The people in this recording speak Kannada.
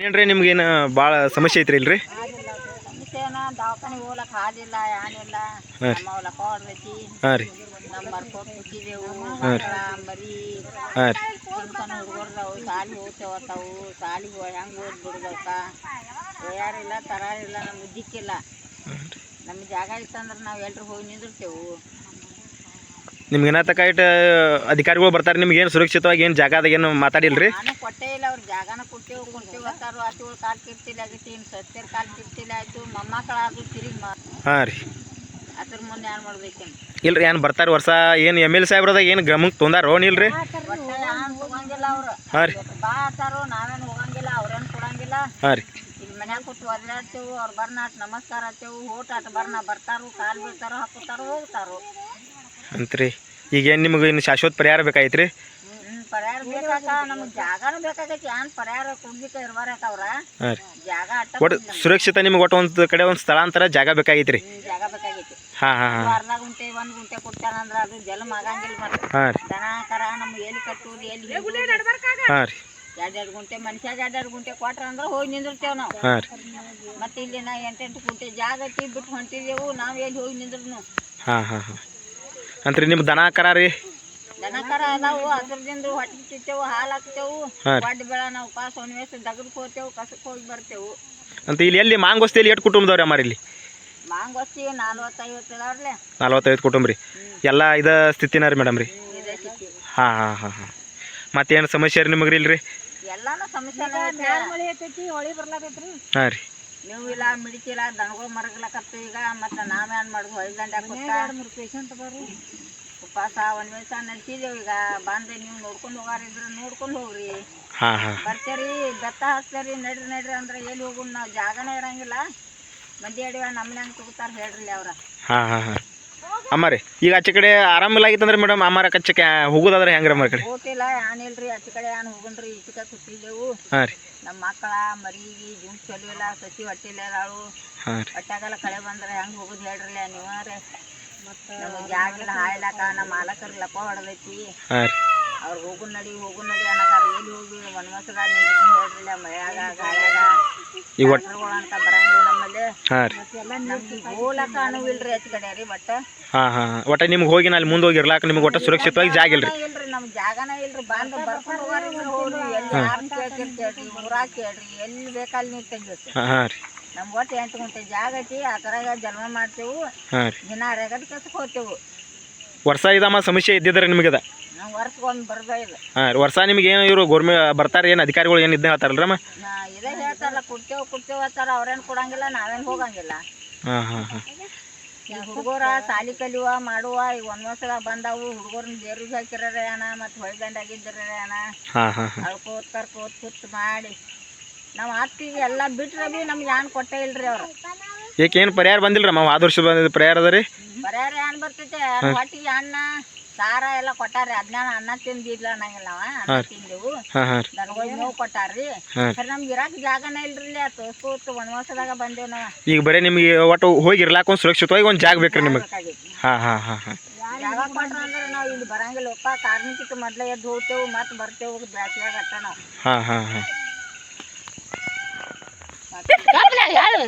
ಏನ್ರಿ ನಿಮ್ಗೇನು ಭಾಳ ಸಮಸ್ಯೆ ಐತ್ರಿ ಇಲ್ರಿ? ದವಾಖಾನಿಗೆ ಹೋಗ್ಲಕ್ ಹಾದಿಲ್ಲ ಏನಿಲ್ಲ. ನಮ್ಮ ಹೊಲಕ್ಕ ಹೊಡ್ದೈತಿ ಹಾಂ ರೀ. ನಮ್ಮ ಬರ್ಕೋಟ್ ಬಿಟ್ಟಿದೆವು. ಮಕ್ಕಳ ಮರಿ ಹಾಂ ರೀ. ಸಣ್ಣ ಹುಡುಗರ್ದಾವು. ಹೆಂಗೆ ತರಾರಿಲ್ಲ ನಮ್ಗೆ ದಿಕ್ಕಿಲ್ಲ ನಮ್ಮ ಜಾಗ ಇತ್ತಂದ್ರೆ ನಾವು ಎಲ್ರು ಹೋಗಿ ನಿಂದಿರ್ತೇವು. ನಿಮ್ಗೆ ಏನತಕ್ಕ ಇಟ್ಟು ಅಧಿಕಾರಿಗಳು ಬರ್ತಾರೆ ನಿಮ್ಗೆ ಏನು ಸುರಕ್ಷಿತವಾಗಿ ಏನು ಜಾಗದಾಗ ಏನು ಮಾತಾಡಿಲ್ರಿ? ನಾನು ಕೊಟ್ಟೇ ಇಲ್ಲ ಅವ್ರ ಜಾಗನ ಕೊಟ್ಟೇವು ಕೊಡ್ತೇವೆ ಅಂತಾರು ಅಷ್ಟುಗಳು ಕಾಲು ಕಿರ್ತಿಲ್ಲ ಆಗೈತಿ ಏನು ಸತ್ಯರ ಕಾಲು ಕಿರ್ತಿಲ್ಲ ಆಯ್ತು ಮೊಮ್ಮಕ್ಕಳಾದ್ರು ತಿರುಗಿ ಮಾ ಹಾಂ ರೀ. ಅದ್ರ ಮುಂದೆ ಏನು ಮಾಡ್ಬೇಕೇನು? ಇಲ್ರಿ ಏನು ಬರ್ತಾರೆ ವರ್ಷ ಏನು ಎಂ ಎಲ್ ಸಾಹೇಬ್ರದಾಗ ಏನು ಗಮನಕ್ಕೆ ತೊಂದಾರೋ ಇಲ್ರಿ? ಒಟ್ಟ ಹೋಗಂಗಿಲ್ಲ ಅವ್ರು. ಹಾಂ ರೀ. ಬಾ ನಾವೇನು ಹೋಗಂಗಿಲ್ಲ ಅವ್ರೇನು ಕೊಡಂಗಿಲ್ಲ. ಹಾಂ ರೀ. ಇಲ್ಲಿ ಮನ್ಯಾಗ ಕೂತು ಒದ್ರಾಡ್ತೇವು ಅವ್ರು ಬರ್ನಾಟ್ ನಮಸ್ಕಾರ ಆತೇವು ಊಟ ಆಟ ಬರ್ನ ಬರ್ತಾರು ಕಾಲು ಬೀಳ್ತಾರೋ ಹಾಕುತ್ತಾರೋ ಹೋಗ್ತಾರೋ. ಅಂತ್ರಿ. ಈಗ ಏನು ನಿಮ್ಗೆ ಇನ್ನು ಶಾಶ್ವತ ಪರಿಹಾರ ಬೇಕಾಯ್ತ್ರಿ? ಹ್ಮ್ ಪರಿಹಾರ ಬೇಕಾಕ ನಮಗೆ ಜಾಗನೂ ಬೇಕಾಗೈತಿ. ಏನ್ ಪರಿಹಾರ ಕುಡ್ಲಿಕ್ಕೆ ಇರ್ಬಾರಕ ಅವ್ರ ಹಾಂ ರೀ. ಜಾಗ ಅಟ್ಟ ಒಟ್ಟು ಸುರಕ್ಷಿತ ನಿಮ್ಗೆ ಒಟ್ಟು ಒಂದು ಕಡೆ ಒಂದು ಸ್ಥಳಾಂತರ ಜಾಗ ಬೇಕಾಗಿತ್ರಿ. ರೀ ಜಾಗ ಬೇಕಾಗೈತಿ. ಹಾಂ ಹಾಂ ಹಾಂ. ಗುಂಟೆ ಒಂದ್ ಗುಂಟೆ ಕೊಡ್ತಾರಂದ್ರ ಅದು ಜಲಮ್ ಆಗಂಗಿಲ್ಲ ಮತ್ತೆ. ಹಾಂ ರೀ. ದನ ಕರ ನಮ್ಗೆ ಎಲ್ಲಿ ಕಟ್ಟುದು ಎಲ್ಲಿ ಹಾಂ ರೀ. ಎರಡೆರಡು ಗುಂಟೆ ಮನುಷ್ಯಾಗ ಎರಡೆರಡು ಗುಂಟೆ ಕೊಟ್ರ ಅಂದ್ರೆ ಹೋಗಿ ನಿಂದಿರ್ತೇವ್ ನಾವು. ಹಾಂ ರೀ. ಮತ್ತೆ ಇಲ್ಲಿ ನಾ ಎಂಟೆಂಟು ಗುಂಟೆ ಜಾಗ ಐತಿ ಬಿಟ್ಟು ಹೊಂಟಿದೆವು ನಾವು ಎಲ್ಲಿ ಹೋಗಿ ನಿಂದ್ರು ಹಾಂ ಹಾಂ ಹಾಂ. ಅಂತ್ರಿ ನಿಮ್ಮ ದನ ಕರ ರೀ? ದನ ಕರ ಅದಾವು ಅದ್ರದಿಂದ ಹೊಟ್ಟೆ ತಿಂತೇವು ಹಾಲು ಹಾಕ್ತೇವು ಹಾಂ. ಒಡ್ಡ ಬೆಳ ನಾವು ಪಾಸ್ ಒಣವೇಸ ದಗದಕ್ಕೆ ಹೋಗ್ತೇವು ಕಸಕ್ಕೆ ಹೋಗಿ ಬರ್ತೇವು. ಅಂತ ಇಲ್ಲಿ ಎಲ್ಲಿ ಮಾಂಗೋಸ್ತಿಯಲ್ಲಿ ಎಷ್ಟು ಕುಟುಂಬದವ್ರಿ ಅಮ್ಮಾರಿ ಇಲ್ಲಿ? ಮಾಂಗೋಸ್ತಿ ನಲ್ವತ್ತೈವತ್ತು ಇದಾವ್ರಲೆ ನಲ್ವತ್ತೈದು ಕುಟುಂಬ ರೀ. ಎಲ್ಲ ಇದ ಸ್ಥಿತಿನ ರೀ ಮೇಡಮ್ ರೀ? ಹಾ ಹಾ ಹಾಂ ಹಾಂ ಹಾಂ ಹಾಂ. ಮತ್ತೇನು ಸಮಸ್ಯೆ ರೀ ನಿಮಗೆ ರೀ ಇಲ್ರಿ? ಎಲ್ಲಾನು ಸಮಸ್ಯೆ ಹೊಳಿ ಬರ್ಲಾಕೈತ್ರಿ ಹಾಂ ರೀ. ನೀವು ಇಲ್ಲ ಮಿಡಿತಿಲ್ಲ ದನಗಳು ಮರಗ್ಲಕತ್ತು ಈಗ ಮತ್ತೆ ನಾವೇನು ಮಾಡುದು ಐದು ಗಂಟೆ ಪೇಷಂಟ್ ಬರ್ರಿ ಉಪವಾಸ ಒಂದು ದಿವಸ ನಡ್ಸಿದೇವು ಈಗ. ಬಂದು ನೀವು ನೋಡ್ಕೊಂಡು ಹೋಗಾರಿದ್ರೆ ನೋಡ್ಕೊಂಡು ಹೋಗ್ರಿ. ಬರ್ತೀರಿ ಬೆತ್ತ ಹಾಕ್ತಾರಿ ನಡ್ರಿ ನಡ್ರಿ ಅಂದ್ರೆ ಎಲ್ಲಿ ಹೋಗುನ್ ನಾವು? ಜಾಗನೇ ಇರಂಗಿಲ್ಲ. ಮಂದಿ ಅಡಿವ ನಮ್ಮನೆ ಹಂಗೆ ತಗೋತಾರೆ ಹೇಳ್ರಿ ಅವ್ರ. ಹಾಂ ಹಾಂ ಹಾಂ ಅಮ್ಮ ರೀ ಈಗ ಆಚೆ ಕಡೆ ಆರಾಮಿಲ್ಲ ಆಗಿತ್ತಂದ್ರೆ ಮೇಡಮ್ ಅಮ್ಮಾರ ಕಚ್ಚಕ್ಕೆ ಹೋಗೋದಾದ್ರೆ ಹೆಂಗ್ರಿ ಅಮ್ಮಾರ ಅಮ್ಮ ಕಡೆ ಹೋಗಿಲ್ಲ ಏನಿಲ್ರಿ ಆಚೆ ಕಡೆ ಏನ್ ಹೋಗುನ್ರಿ ಈಚೆ ಕೂತಿದ್ದೆವು. ಹಾಂ ರೀ. ನಮ್ಮ ಮಕ್ಕಳ ಮರಿ ಜೀವ ಚಲೋ ಇಲ್ಲ ಸಸಿ ಹೊಟ್ಟಿಲ್ಲ ಅದಾಳು ಹಾಂ ರೀ. ಕಳೆ ಬಂದ್ರೆ ಹೆಂಗ್ ಹೋಗುದು ಹೇಳ್ರಲ್ಲ ರೀ. ನಮಗೆ ಜಾಗಿಲ್ಲ ಹಾಯ್ಲಾಕ ನಮ್ಮ ಮಾಲಕರು ಲಪ ಹೊಡೆದೈತಿ. ಹಾಂ ರೀ. ಅವ್ರು ಹೋಗು ನಡಿ ಹೋಗು ನಡಿ ಅನ್ನಕಾರ ಎಲ್ಲಿ ಹೋಗಿ ವನವಾಸದ ನಿಂದ್ರಿ ಹೇಳ್ರಲ್ಲ ಮಳೆಯಾಗ ಗಾಳಿಯಾಗ. ಈ ಒಟ್ಟು ಡಾಕ್ಟರ್ಗಳು ಅಂತ ಬರಂಗಿಲ್ಲ. ಹಾಂ ರೀ. ನಮ್ಗೆ ಹೋಲಕ ಅನುವಿಲ್ರಿ ಹೆಚ್ಚು ಕಡೆ ರೀ ಬಟ್ ಹಾಂ ಹಾಂ ಹಾಂ. ಒಟ್ಟು ನಿಮ್ಗೆ ಹೋಗಿ ಅಲ್ಲಿ ಮುಂದೆ ಹೋಗಿ ಇರ್ಲಾಕ ನಿಮ್ಗೆ ಒಟ್ಟು ಸುರಕ್ಷಿತವಾಗಿ ಜಾಗ ಇಲ್ರಿ. ಇಲ್ರಿ ನಮ್ ಜಾಗನ ಇಲ್ರಿ. ಬಂದು ಬರ್ಕೊಂಡು ಹೋಗಾರಿದ್ರೆ ಹೋಗ್ರಿ. ಎಲ್ಲಿ ಯಾರನ್ನ ಕೇಳ್ತೀರಿ ಕೇಳ್ರಿ ಊರಾಗ ಕೇಳ್ರಿ. ಎಲ್ಲಿ ಬೇಕಲ್ಲಿ ನೀವು ತೆಗಿಬೇಕು ಹಾಂ ಹಾಂ ರೀ. ನಮ್ಗೆ ಒಟ್ಟು ಎಂಟು ಗಂಟೆ ಜಾಗ ಐತಿ ಆ ಥರಾಗ ಜನ್ಮ ಮಾಡ್ತೇವು. ಹಾಂ ರೀ. ದಿನ ರೆಗಡ್ ಕೆಲ್ಸಕ್ಕೆ ಹೋಗ್ತೇವು. ವರ್ಷ ಇದಮ್ಮ ಸಮಸ್ಯೆ ಇದ್ದಿದ್ರೆ ನಿಮಗದ? ಬರ್ದೇ ಹಾಂ ರೀ ವರ್ಷ ನಿಮ್ಗೆ ಏನು ಇವರು ಗೋರ್ಮೆ ಬರ್ತಾರೆ ಏನು ಅಧಿಕಾರಿಗಳು ಏನು ಇದ್ದೇ ಹೇಳ್ತಾರಲ್ರಮ್ಮ ನಾ ಇದೇ ಹೇಳ್ತಾರಲ್ಲ ಕೊಡ್ತೇವು ಕೊಡ್ತೇವೆ ಅಂತಾರ ಅವ್ರೇನು ಕೊಡಂಗಿಲ್ಲ ನಾವೇನು ಹೋಗಂಗಿಲ್ಲ. ಹಾಂ ಹಾಂ ಹಾಂ. ಈ ಹುಡುಗರ ಸಾಲಿ ಕಲಿಯುವ ಮಾಡುವ ಈಗ ಒಂದ್ ಸಲ ಬಂದಾವು ಹುಡುಗರನ್ನ ಬೇರಿಗೆ ಹಾಕಿರರ ಅಣ್ಣ ಮತ್ತು ಹೊಳ್ದಂಡ ಆಗಿದ್ದರ ಏನ ಹಾಂ ಹಾಂ ಹಾಂ. ಅಳ್ಕೋತ್ ಕರ್ಕೋತ್ ಕುತ್ ಮಾಡಿ. ನಮ್ಮ ಅತ್ತಿಗೆ ಎಲ್ಲ ಬಿಟ್ರೆ ಬಿ ನಮ್ಗೆ ಏನ್ ಕೊಟ್ಟೇ ಇಲ್ರಿ ಅವ್ರು. ಏಕೆ ಏನು ಪರಿಹಾರ ಬಂದಿಲ್ರಮ್ಮ ಆದರ್ಶ ವರ್ಷ ಬಂದಿದ್ದು ಪರಿಹಾರ ಅದ ರೀ? ಪರಿಹಾರ ಏನ್ ಬರ್ತೈತೆ? ಹೊಟ್ಟಿಗೆ ಅನ್ನ ಸಾರ ಎಲ್ಲ ಕೊಟ್ಟಾರಿ ಅದನ್ನ ಅನ್ನ ತಿಂದಿಲ್ಲ ಅನ್ನಂಗಿಲ್ಲ ಅವ ಅನ್ನ ತಿಂದೆವು. ಹಾಂ ಹಾಂ ರೀ ದನಗಳಿಗೆ ನೋವು ಕೊಟ್ಟಾರ್ರಿ. ಸರ್ ನಮ್ಗೆ ಇರಾಕ್ ಜಾಗನೇ ಇಲ್ರಿ ಇಲ್ಲಿ. ತೋರ್ಸ್ಕೋತ್ ವನವಾಸದಾಗ ಬಂದೇವ್ ನಾವ. ಈಗ ಬರೀ ನಿಮಗೆ ಒಟ್ಟು ಹೋಗಿ ಇರ್ಲಾಕ ಒಂದು ಸುರಕ್ಷಿತವಾಗಿ ಒಂದು ಜಾಗ ಬೇಕು ರೀ ನಿಮಗೆ ಹಾಂ ಹಾಂ ಹಾಂ ಹಾಂ. ಜಾಗ ಕೊಟ್ರ ಅಂದ್ರೆ ನಾವು ಇಲ್ಲಿ ಬರಂಗಿಲ್ಲಪ್ಪ ಕಾರ್ಮಿಕಕ್ಕೆ ಮೊದ್ಲೇ ಎದ್ದು ಹೋಗ್ತೇವು ಮತ್ತೆ ಬರ್ತೇವು ಬ್ಯಾಸಿಯಾಗ ಅಟ್ಟ ನಾವು ಹಾಂ ಹಾಂ ಹಾಂ. ಹೇಳು